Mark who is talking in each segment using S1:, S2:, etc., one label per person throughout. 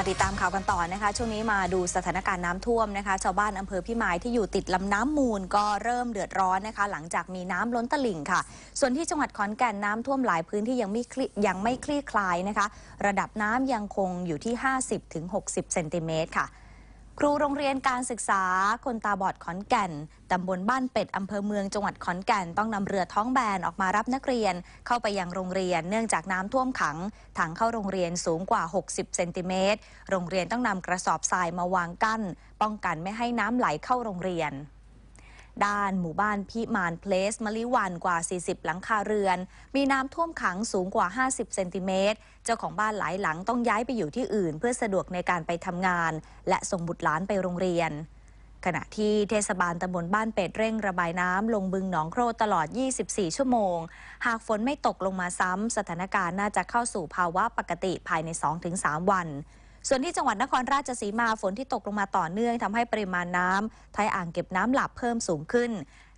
S1: มาติดตามข่าวกันต่อนะคะ ช่วงนี้มาดูสถานการณ์น้ำท่วมนะคะ ชาวบ้านอำเภอพิมายที่อยู่ติดลำน้ำมูลก็เริ่มเดือดร้อนนะคะ หลังจากมีน้ำล้นตลิ่งค่ะ ส่วนที่จังหวัดขอนแก่นน้ำท่วมหลายพื้นที่ยังไม่ยังไม่คลี่คลายนะคะ ระดับน้ำยังคงอยู่ที่ 50-60 เซนติเมตรค่ะ ครูโรงเรียนการศึกษาคนตาบอดขอนแก่นตำบลบ้านเป็ดอำเภอเมืองจังหวัดขอนแก่นต้องนำเรือท้องแบนออกมารับนักเรียน เข้าไปยังโรงเรียนเนื่องจากน้ำท่วมขังถังเข้าโรงเรียนสูงกว่า 60 เซนติเมตรโรงเรียนต้องนำกระสอบทรายมาวางกั้น ป้องกันไม่ให้น้ำไหลเข้าโรงเรียน ด้านหมู่บ้านพิมานเพลสมะลิวันกว่า 40 หลังคาเรือน มีน้ำท่วมขังสูงกว่า 50 เซนติเมตร เจ้าของบ้านหลายหลังต้องย้ายไปอยู่ที่อื่น เพื่อสะดวกในการไปทำงาน และส่งบุตรหลานไปโรงเรียน ขณะที่เทศบาลตำบลบ้านเป็ดเร่งระบายน้ำลงบึงหนองโครตลอด 24 ชั่วโมง หากฝนไม่ตกลงมาซ้ำสถานการณ์น่าจะเข้าสู่ภาวะปกติภายใน 2-3 วัน ส่วนที่จังหวัดนครราชสีมาฝนที่ตกลงมาต่อเนื่องทำให้ปริมาณน้ำท้ายอ่างเก็บน้ำหลับเพิ่มสูงขึ้น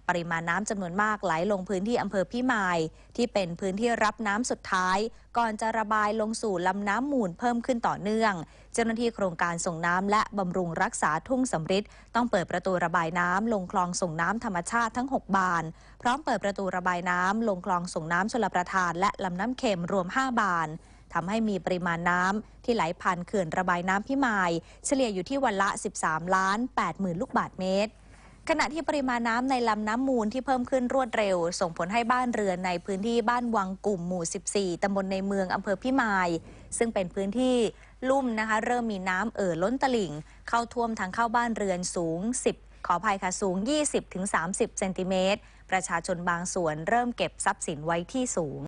S1: ปริมาณน้ำจำนวนมากไหลลงพื้นที่อำเภอพิมาย ที่เป็นพื้นที่รับน้ำสุดท้าย ก่อนจะระบายลงสู่ลำน้ำมูลเพิ่มขึ้นต่อเนื่อง เจ้าหน้าที่โครงการส่งน้ำและบำรุงรักษาทุ่งสำริดต้องเปิดประตูระบายน้ำลงคลองส่งน้ำธรรมชาติทั้ง 6 บาน พร้อมเปิดประตูระบายน้ำลงคลองส่งน้ำชลประทาน และลำน้ำเค็มรวม 5 บาน ทำให้มีปริมาณน้ำที่ไหลผ่านเขื่อนระบายน้ำพิมาย เฉลี่ยอยู่ที่วันละ 13 ล้าน8หมื่นลูกบาทเมตร ขณะที่ปริมาณน้ำในลำน้ำมูลที่เพิ่มขึ้นรวดเร็ว ส่งผลให้บ้านเรือนในพื้นที่บ้านวังกลุ่มหมู่ 14 ตำบลในเมืองอำเภอพิมาย ซึ่งเป็นพื้นที่ลุ่มนะคะ เริ่มมีน้ำเอ่อล้นตลิ่ง เข้าท่วมทางเข้าบ้านเรือนสูง 10ขออภัยค่ะสูง 20-30 เซนติเมตร ประชาชนบางส่วนเริ่มเก็บทรัพย์สินไว้ที่สูง